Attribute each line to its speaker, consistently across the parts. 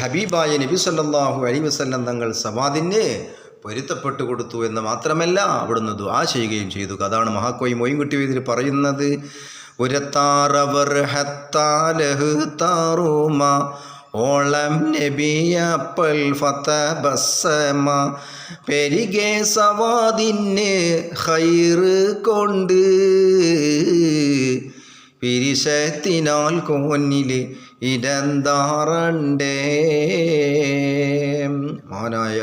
Speaker 1: ഹബീബായ നബി സല്ലാഹു അലി വസ്ല്ലം തങ്ങൾ സമാദിന് പൊരുത്തപ്പെട്ടു കൊടുത്തു എന്ന് മാത്രമല്ല അവിടുന്ന് ദുആ ചെയ്യുകയും ചെയ്തു. അതാണ് മഹാക്കോയി മൊയ്ൻകുട്ടി ഇതിൽ പറയുന്നത് ഉരത്താറവർ ഹത്താലഹ് താറുമ ഓളം നബിയപ്പൽ ഫത ബസ്സമ പെരികെ സവാദിന് ഹൈറ് കൊണ്ട് പിരിശത്തിനാൽ കോന്നിൽ ഇരന്താറണ്ടേ മഹാനായ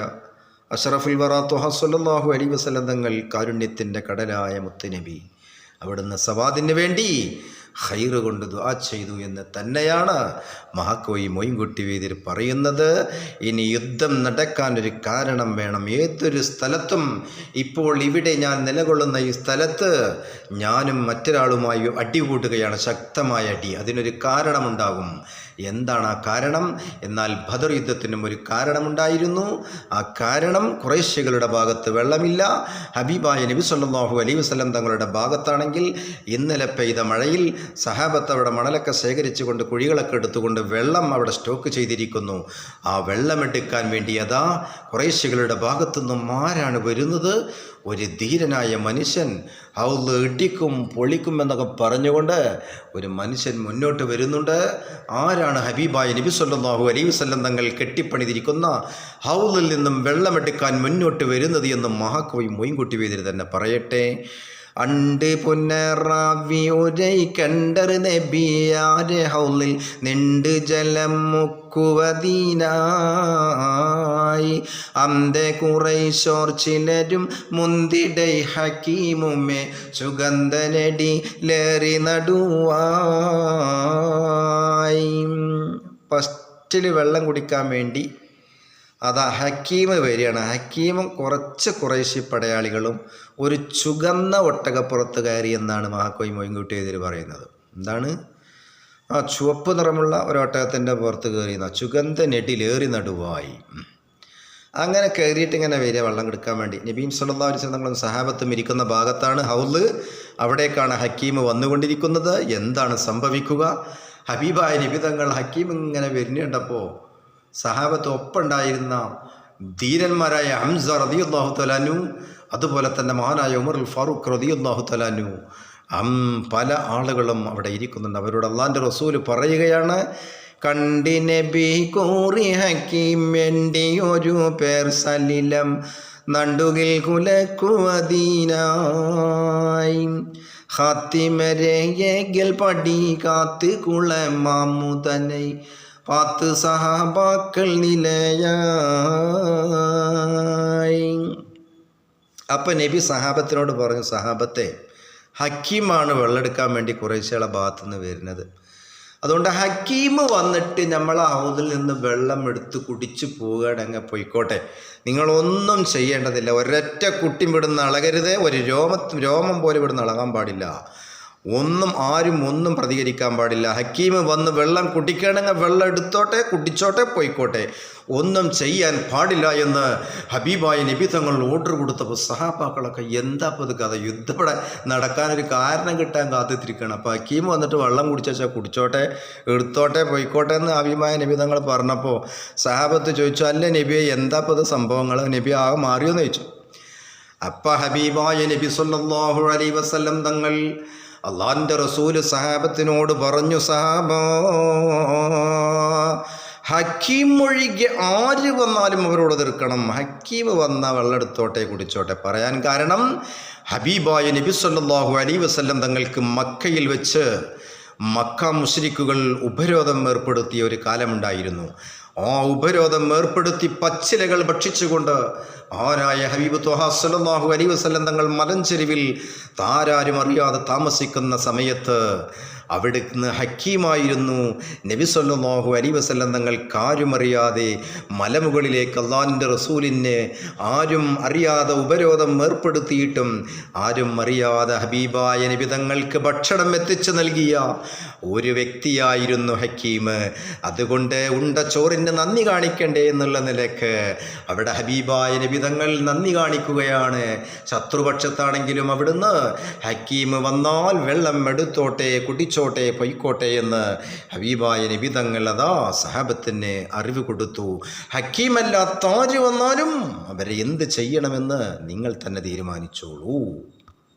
Speaker 1: അഷറഫുൽ വറാത്തു ഹസ്വല്ലാഹു അലി വസല്ലം തങ്ങൾ കാരുണ്യത്തിന്റെ കടലായ മുത്തനബി അവിടുന്ന് സവാദിന് വേണ്ടി ഹൈറ് കൊണ്ട് ദുആ ചെയ്തു എന്ന് തന്നെയാണ് മഹാക്കോയി മൊയ്ൻകുട്ടി വീതിൽ പറയുന്നത്. ഇനി യുദ്ധം നടക്കാൻ ഒരു കാരണം വേണം. ഏതൊരു സ്ഥലത്തും ഇപ്പോൾ ഇവിടെ ഞാൻ നിലകൊള്ളുന്ന ഈ സ്ഥലത്ത് ഞാനും മറ്റൊരാളുമായി അടികൂട്ടുകയാണ് ശക്തമായ അടി. അതിനൊരു കാരണമുണ്ടാകും. എന്താണ് ആ കാരണം? എന്നാൽ ബദർ യുദ്ധത്തിനും ഒരു കാരണമുണ്ടായിരുന്നു. ആ കാരണം കുറേശ്യകളുടെ ഭാഗത്ത് വെള്ളമില്ല. ഹബീബായ നബി സല്ലാഹു അലൈഹി വസ്ലം തങ്ങളുടെ ഭാഗത്താണെങ്കിൽ ഇന്നലെ പെയ്ത മഴയിൽ സഹാബത്ത് അവിടെ മണലൊക്കെ ശേഖരിച്ചുകൊണ്ട് കുഴികളൊക്കെ എടുത്തുകൊണ്ട് വെള്ളം അവിടെ സ്റ്റോക്ക് ചെയ്തിരിക്കുന്നു. ആ വെള്ളം എടുക്കാൻ വേണ്ടി അതാ കുറേശ്ശികളുടെ ഭാഗത്തു നിന്നും ആരാണ് വരുന്നത്? ഒരു ധീരനായ മനുഷ്യൻ. ഹൗൽ ഇടിക്കും പൊളിക്കും എന്നൊക്കെ പറഞ്ഞുകൊണ്ട് ഒരു മനുഷ്യൻ മുന്നോട്ട് വരുന്നുണ്ട്. ആരാണ് ഹബീബായ നബി സല്ലല്ലാഹു അലൈഹി വസല്ലം തങ്ങൾ കെട്ടിപ്പണിതിരിക്കുന്ന? ഹൗലിൽ നിന്നും വെള്ളമെടുക്കാൻ മുന്നോട്ട് വരുന്നത് എന്ന് മഹാകവി മൊയ്ൻകുട്ടി വേദിൽ തന്നെ പറയട്ടെ. അണ്ട് പുനറാവി ഒരൈ കണ്ടർ നബിയാരെ ഹൗലിൽ നിണ്ട് ജലം മുക്കുവതീനായി. അന്തെ കുറൈശോർ ചിലരും മുന്തിടൈ ഹക്കീമുമേ സുഗന്ധനടി ലേറി നടുവായി. ഫസ്റ്റിൽ വെള്ളം കുടിക്കാൻ വേണ്ടി അതാ ഹക്കീമ് വരികയാണ്. ഹക്കീമും കുറച്ച് കുറേശ്ശി പടയാളികളും ഒരു ചുകന്ന ഒട്ടകപ്പുറത്ത് കയറി എന്നാണ് മഹാക്കോയി മൊയ്ൻകുട്ടി ഇതിൽ പറയുന്നത്. എന്താണ്? ആ ചുവപ്പ് നിറമുള്ള ഒരു ഒട്ടകത്തിന്റെ പുറത്ത് കയറിയെന്ന ചുഗന്ധ നെടിലേറി നടുവായി. അങ്ങനെ കയറിയിട്ട് ഇങ്ങനെ വരിക വെള്ളം എടുക്കാൻ വേണ്ടി. നബീം സല്ലല്ലാഹു അലൈഹി വസല്ലം തങ്ങളും സഹാബത്തും ഇരിക്കുന്ന ഭാഗത്താണ് ഹൗൽ അവിടേക്കാണ് ഹക്കീം വന്നുകൊണ്ടിരിക്കുന്നത്. എന്താണ് സംഭവിക്കുക? ഹബീബായ നിബിതങ്ങൾ ഹക്കീം ഇങ്ങനെ വരുന്നുണ്ടപ്പോൾ സഹാബത്ത് ഒപ്പുണ്ടായിരുന്ന ധീരന്മാരായ ഹംസ റതിയുല്ലാഹു തലാനു അതുപോലെ തന്നെ മഹാനായ ഉമർ ഫാറൂഖ് റതിയുല്ലാഹു തലാനു അം പല ആളുകളും അവിടെ ഇരിക്കുന്നുണ്ട്. അവരോട് അള്ളാന്റെ റസൂൽ പറയുകയാണ് കണ്ടിനെ നബി കോറി ഹക്കീം വേണ്ടി ഒരു പേർ സലിലം നണ്ടുകിൽ കുലക്കുവതീനായി ഹാത്തിമരേഗൽ പടി കാത്ത് കുളമാമുതനെ പാത്ത് സഹാബാക്കൾ നിലയായി. അപ്പം നബി സഹാബത്തിനോട് പറഞ്ഞു സഹാബത്തെ ഹക്കീമാണ് വെള്ളമെടുക്കാൻ വേണ്ടി കുറേശ്ശേളെ ഭാഗത്ത് നിന്ന് വരുന്നത്. അതുകൊണ്ട് ഹക്കീം വന്നിട്ട് നമ്മൾ ഹൗദിൽ നിന്ന് വെള്ളം എടുത്ത് കുടിച്ചു പോവുകയാണെങ്കിൽ പോയിക്കോട്ടെ. നിങ്ങളൊന്നും ചെയ്യേണ്ടതില്ല. ഒരൊറ്റ കുട്ടി വിടുന്ന അളകരുത്. ഒരു രോമ രോമം പോലും ഇവിടുന്ന് അളകാൻ പാടില്ല. ഒന്നും ആരും ഒന്നും പ്രതികരിക്കാൻ പാടില്ല. ഹക്കീം വന്ന് വെള്ളം കുടിക്കണമെങ്കിൽ വെള്ളം എടുത്തോട്ടെ കുടിച്ചോട്ടെ പോയിക്കോട്ടെ. ഒന്നും ചെയ്യാൻ പാടില്ല എന്ന് ഹബീബായ നബി തങ്ങൾ ഓർഡർ കൊടുത്തപ്പോൾ സഹാബാക്കളൊക്കെ എന്താ ഇത് കഥ? യുദ്ധം ഇവിടെ നടക്കാനൊരു കാരണം കിട്ടാൻ കാത്തിരിക്കണം അപ്പോൾ ഹക്കീം വന്നിട്ട് വെള്ളം കുടിച്ചാൽ കുടിച്ചോട്ടെ എടുത്തോട്ടെ പോയിക്കോട്ടെ എന്ന് ഹബീബായ നബി തങ്ങൾ പറഞ്ഞപ്പോൾ സഹാബത്ത് ചോദിച്ചു അല്ല നബിയെ എന്താ ഇത് സംഭവങ്ങൾ? നബി ആകെ മാറിയോ എന്ന് ചോദിച്ചു. അപ്പ ഹബീബായ നബി സല്ലല്ലാഹു അലൈഹി വസല്ലം തങ്ങൾ അള്ളാഹിന്റെ റസൂൽ സഹാബത്തിനോട് പറഞ്ഞു സഹാബ ഹക്കീം ഒഴികെ ആര് വന്നാലും അവരോട് എതിർക്കണം. ഹക്കീം വന്ന വെള്ളെടുത്തോട്ടെ കുടിച്ചോട്ടെ. പറയാൻ കാരണം ഹബീബായ നബി സല്ലാഹു അലൈഹി വസ്ല്ലം തങ്ങൾക്ക് മക്കയിൽ വെച്ച് മക്ക മുസ്ലിക്കുകൾ ഉപരോധം ഏർപ്പെടുത്തിയ ഒരു കാലമുണ്ടായിരുന്നു. ആ ഉപരോധം ഏർപ്പെടുത്തി പച്ചിലകൾ ഭക്ഷിച്ചുകൊണ്ട് ആരായ ഹബീബ് ത്വഹാ സല്ലല്ലാഹു അലൈഹി വസല്ലം തങ്ങൾ മലഞ്ചെരുവിൽ താരാരും അറിയാതെ താമസിക്കുന്ന സമയത്ത് അവിടുന്ന് ഹക്കീമായിരുന്നു. നബി സല്ലല്ലാഹു അലൈഹി വസല്ലം തങ്ങൾ അറിയാതെ മലമുകളിലേക്ക് അള്ളാഹിന്റെ റസൂലിനെ ആരും അറിയാതെ ഉപരോധം ഏർപ്പെടുത്തിയിട്ടും ആരും അറിയാതെ ഹബീബായ നബി തങ്ങൾക്ക് ഭക്ഷണം എത്തിച്ചു നൽകിയ ഒരു വ്യക്തിയായിരുന്നു ഹക്കീം. അതുകൊണ്ട് ഉണ്ട ചോറിന് നന്ദി കാണിക്കണ്ടേ എന്നുള്ള നിലയ്ക്ക് അവിടെ ഹബീബായ നബി തങ്ങൾ നന്ദി കാണിക്കുകയാണ്. ശത്രുപക്ഷത്താണെങ്കിലും അവിടുന്ന് ഹക്കീം വന്നാൽ വെള്ളം എടുത്തോട്ടെ കുടിച്ചോട്ടെ പൊയ്ക്കോട്ടെ എന്ന് ഹബീബായ നിബിതങ്ങൾ അതാ സഹാബത്തിന് അറിവ് കൊടുത്തു. ഹക്കീമല്ലാത്ത ആര് വന്നാലും അവരെ എന്ത് ചെയ്യണമെന്ന് നിങ്ങൾ തന്നെ തീരുമാനിച്ചോളൂ.